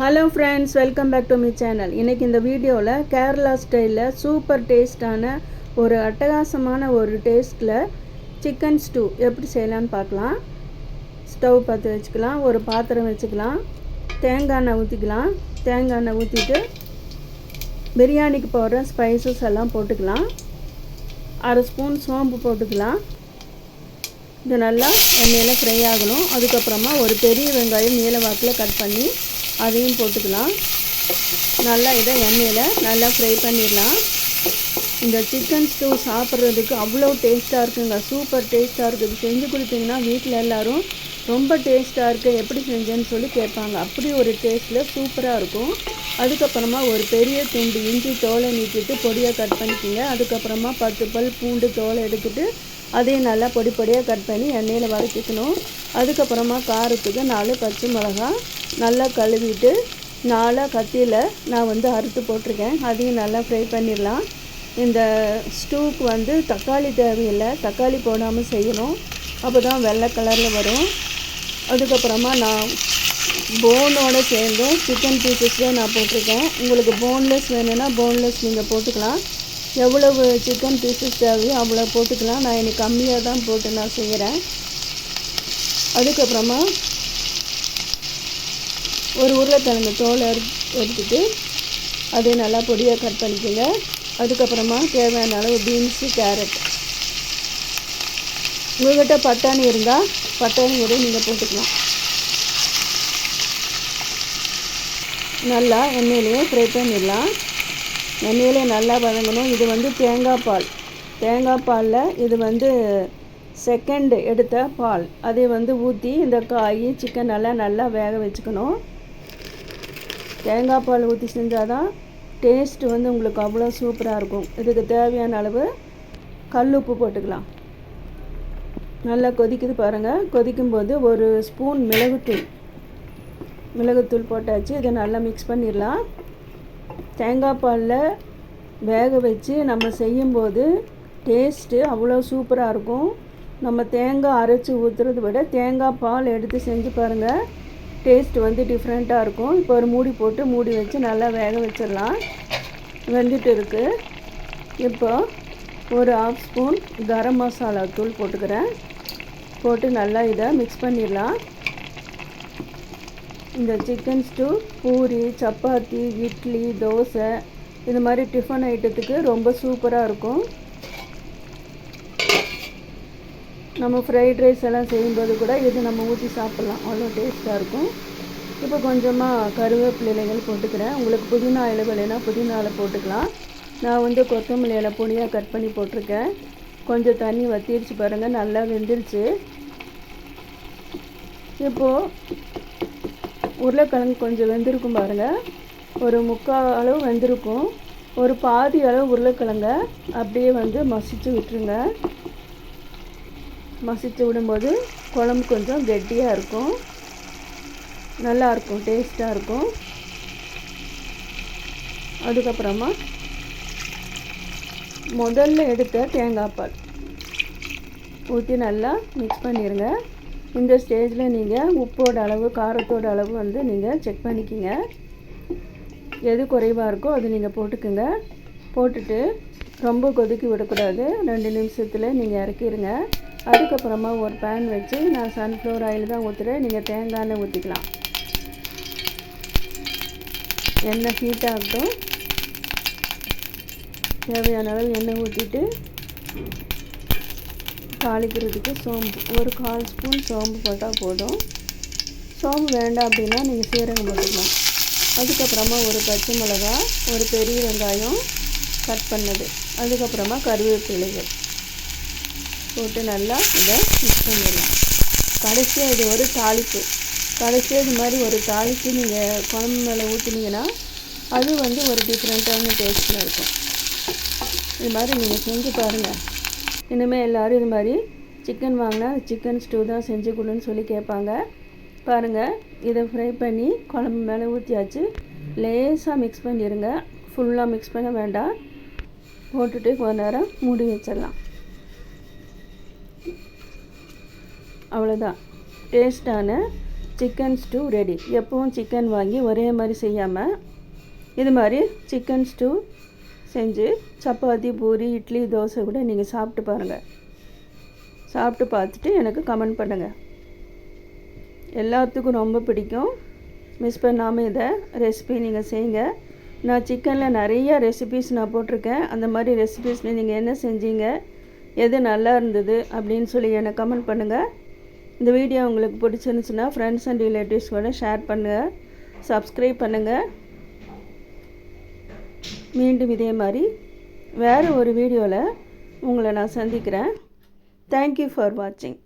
Hello friends welcome back to me channel இன்றைக்கி இந்த வீடியோவில் கேரளா ஸ்டைலில் சூப்பர் டேஸ்டான ஒரு அட்டகாசமான ஒரு டேஸ்ட்டில் சிக்கன் ஸ்டூ எப்படி செய்யலான்னு பார்க்கலாம். ஸ்டவ் பற்ற வச்சுக்கலாம் ஒரு பாத்திரம் வச்சுக்கலாம் தேங்காய் எண்ணெய் ஊற்றிக்கலாம் தேங்காய் எண்ணெய் ஊற்றிட்டு பிரியாணிக்கு போடுற ஸ்பைசஸ் எல்லாம் போட்டுக்கலாம். அரை ஸ்பூன் சோம்பு போட்டுக்கலாம். இது நல்லா எண்ணெயில் ஃப்ரை ஆகணும். அதுக்கப்புறமா ஒரு பெரிய வெங்காயம் நீல வாக்கில் கட் பண்ணி அதையும் போட்டுக்கலாம். நல்லா இதை எண்ணெயில் நல்லா ஃப்ரை பண்ணிடலாம். இந்த சிக்கன் ஸ்டூ சாப்பிட்றதுக்கு அவ்வளோ டேஸ்ட்டாக இருக்குங்க. சூப்பர் டேஸ்ட்டாக இருக்குது செஞ்சு கொடுத்தீங்கன்னா வீட்டில் எல்லோரும் ரொம்ப டேஸ்ட்டாக இருக்குது எப்படி செஞ்சேன்னு சொல்லி கேட்பாங்க. அப்படி ஒரு டேஸ்ட்டில் சூப்பராக இருக்கும். அதுக்கப்புறமா ஒரு பெரிய துண்டு இஞ்சி தோலை நீக்கிட்டு பொடியாக கட் பண்ணிக்கோங்க. அதுக்கப்புறமா பத்து பல் பூண்டு தோலை எடுத்துகிட்டு அதையும் நல்லா பொடி பொடியாக கட் பண்ணி எண்ணெயில் வதக்கிக்கணும். அதுக்கப்புறமா காரத்துக்கு நாலு பச்சை மிளகா நல்லா கழுவிட்டு நாலாக கத்தியில் நான் வந்து அறுத்து போட்டிருக்கேன். அதையும் நல்லா ஃப்ரை பண்ணிடலாம். இந்த ஸ்டூக்கு வந்து தக்காளி தேவையில்லை. தக்காளி போடாமல் செய்யணும். அப்போ தான் வெள்ளை கலரில் வரும். அதுக்கப்புறமா நான் போனோடு சேர்ந்தும் சிக்கன் பீசஸ் தான் நான் போட்டிருக்கேன். உங்களுக்கு போன்லெஸ் வேணும்னா போன்லெஸ் நீங்கள் போட்டுக்கலாம். எவ்வளவு சிக்கன் பீசஸ் தேவையோ அவ்வளோ போட்டுக்கலாம். நான் எனக்கு கம்மியாக தான் போட்டு நான் செய்கிறேன் அதுக்கப்புறமா ஒரு உருளைக்கிழங்கு தோலை எடுத்துட்டு அதை நல்லா பொடியாக கட் பண்ணிக்கோங்க. அதுக்கப்புறமா தேவையான அளவு பீன்ஸு கேரட் உங்கள்கிட்ட பட்டாணி இருந்தால் பட்டாணி கூட நீங்கள் போட்டுக்கலாம். நல்லா எண்ணெயிலையும் ஃப்ரை பண்ணிடலாம். எண்ணெயிலே நல்லா வதங்கணும். இது வந்து தேங்காய் பால். தேங்காய் பாலில் இது வந்து செகண்ட் எடுத்த பால். அதை வந்து ஊற்றி இந்த காய் சிக்கன் எல்லாம் நல்லா வேக வச்சுக்கணும். தேங்காய் பால் ஊற்றி செஞ்சால் தான் டேஸ்ட் வந்து உங்களுக்கு அவ்வளோ சூப்பராக இருக்கும். இதுக்கு தேவையான அளவு கல் உப்பு போட்டுக்கலாம். நல்லா கொதிக்குது பாருங்கள் கொதிக்கும்போது ஒரு ஸ்பூன் மிளகுத்தூள். மிளகுத்தூள் போட்டாச்சு. இதை நல்லா மிக்ஸ் பண்ணிடலாம். தேங்காய் பாலில் வேக வச்சு நம்ம செய்யும்போது டேஸ்ட்டு அவ்வளோ சூப்பராக இருக்கும். நம்ம தேங்காய் அரைச்சி ஊற்றுறத விட தேங்காய் பால் எடுத்து செஞ்சு பாருங்கள் டேஸ்ட் வந்து டிஃப்ரெண்ட்டாக இருக்கும். இப்போ ஒரு மூடி போட்டு மூடி வச்சு நல்லா வேக வச்சிடலாம். வெந்துட்டு இருக்குது இப்போ ஒரு ஆஃப் ஸ்பூன் கரம் மசாலா தூள் போட்டுக்கிறேன். போட்டு நல்லா இதை மிக்ஸ் பண்ணிடலாம். இந்த சிக்கன் ஸ்டூ பூரி சப்பாத்தி இட்லி தோசை இது மாதிரி டிஃபன் ஐட்டத்துக்கு ரொம்ப சூப்பராக இருக்கும். நம்ம ஃப்ரைட் ரைஸ் எல்லாம் செய்யும்போது கூட இது நம்ம ஊற்றி சாப்பிட்லாம். அவ்வளோ டேஸ்ட்டாக இருக்கும். இப்போ கொஞ்சமாக கருவேப்பிலைகள் போட்டுக்கிறேன். உங்களுக்கு புதினா இலை வேலைனா புதினாவில் போட்டுக்கலாம். நான் வந்து கொத்தமல்லி இலை பொடியாக கட் பண்ணி போட்டிருக்கேன். கொஞ்சம் தண்ணி வத்திடுச்சு பாருங்கள் நல்லா வெந்துருச்சு. இப்போது உருளைக்கிழங்கு கொஞ்சம் வெந்திருக்கும் பாருங்கள் ஒரு முக்கால் அளவு வெந்திருக்கும். ஒரு பாதி அளவு உருளைக்கிழங்க அப்படியே வந்து மசிச்சு விட்டுருங்க. மசிச்சு விடும்போது குழம்பு கொஞ்சம் கெட்டியாக இருக்கும். நல்லாயிருக்கும் டேஸ்ட்டாக இருக்கும். அதுக்கப்புறமா முதல்ல எடுத்த தேங்காய் பால் ஊற்றி நல்லா மிக்ஸ் பண்ணிடுங்க இந்த ஸ்டேஜில் நீங்கள் உப்போட அளவு காரத்தோட அளவு வந்து நீங்கள் செக் பண்ணிக்கிங்க. எது குறைவாக இருக்கோ அது நீங்கள் போட்டுக்குங்க. போட்டுட்டு ரொம்ப கொதிக்க விடக்கூடாது. ரெண்டு நிமிஷத்தில் நீங்கள் இறக்கிடுங்க அதுக்கப்புறமா ஒரு பேன் வச்சு நான் சன்ஃப்ளவர் ஆயில் தான் ஊற்றுறேன் நீங்கள் தேங்காய் எண்ணெய் ஊற்றிக்கலாம் எண்ணெய் ஹீட் ஆகட்டும். தேவையான அளவு எண்ணெய் ஊற்றிட்டு தாளிக்கிறதுக்கு சோம்பு ஒரு கால் ஸ்பூன் சோம்பு போட்டால் போதும். சோம்பு வேண்டாம் அப்படின்னா நீங்கள் சீரகம் போட்டுக்கலாம். அதுக்கப்புறமா ஒரு பச்சை மிளகா ஒரு பெரிய வெங்காயம் கட் பண்ணது. அதுக்கப்புறமா கருவேப்பிலைகள் போட்டு நல்லா இதை மிக்ஸ் பண்ணிடலாம். கடைசியாக இது ஒரு தாளிப்பு. கடைசியாக இது மாதிரி ஒரு தாளிப்பு நீங்கள் குழம்பு மேலே ஊற்றினீங்கன்னா அது வந்து ஒரு டிஃப்ரெண்ட்டான டேஸ்ட்டில் இருக்கும். இது மாதிரி நீங்கள் செஞ்சு பாருங்கள் இனிமேல் எல்லோரும் இது மாதிரி சிக்கன் வாங்கினா சிக்கன் ஸ்டூ தான் செஞ்சு கொடுன்னு சொல்லி கேட்பாங்க. பாருங்கள் இதை ஃப்ரை பண்ணி குழம்பு மேலே ஊற்றியாச்சு லேசாக மிக்ஸ் பண்ணிடுங்க ஃபுல்லாக மிக்ஸ் பண்ண வேண்டாம். போட்டுட்டு கொஞ்ச நேரம் மூடி வச்சிடலாம். அவ்வளோதான் டேஸ்டான சிக்கன் ஸ்டூ ரெடி எப்பவும் சிக்கன் வாங்கி ஒரே மாதிரி செய்யாமல் இது மாதிரி சிக்கன் ஸ்டூ செஞ்சு சப்பாத்தி பூரி இட்லி தோசை கூட நீங்கள் சாப்பிட்டு பாருங்கள் சாப்பிட்டு பார்த்துட்டு எனக்கு கமெண்ட் பண்ணுங்கள் எல்லாத்துக்கும் ரொம்ப பிடிக்கும். மிஸ் பண்ணாமல் இதை ரெசிபி நீங்கள் செய்யுங்க. நான் சிக்கனில் நிறைய ரெசிபிஸ் நான் போட்டிருக்கேன். அந்த மாதிரி ரெசிபிஸில் நீங்கள் என்ன செஞ்சீங்க? எது நல்லா இருந்தது? அப்படின்னு சொல்லி எனக்கு கமெண்ட் பண்ணுங்கள் இந்த வீடியோ உங்களுக்கு பிடிச்சிருந்துச்சுன்னா ஃப்ரெண்ட்ஸ் அண்ட் ரிலேட்டிவ்ஸ் கூட ஷேர் பண்ணுங்கள் சப்ஸ்கிரைப் பண்ணுங்கள் மீண்டும் இதே மாதிரி வேறு ஒரு வீடியோவில் உங்களை நான் சந்திக்கிறேன். தேங்க்யூ ஃபார் வாட்சிங்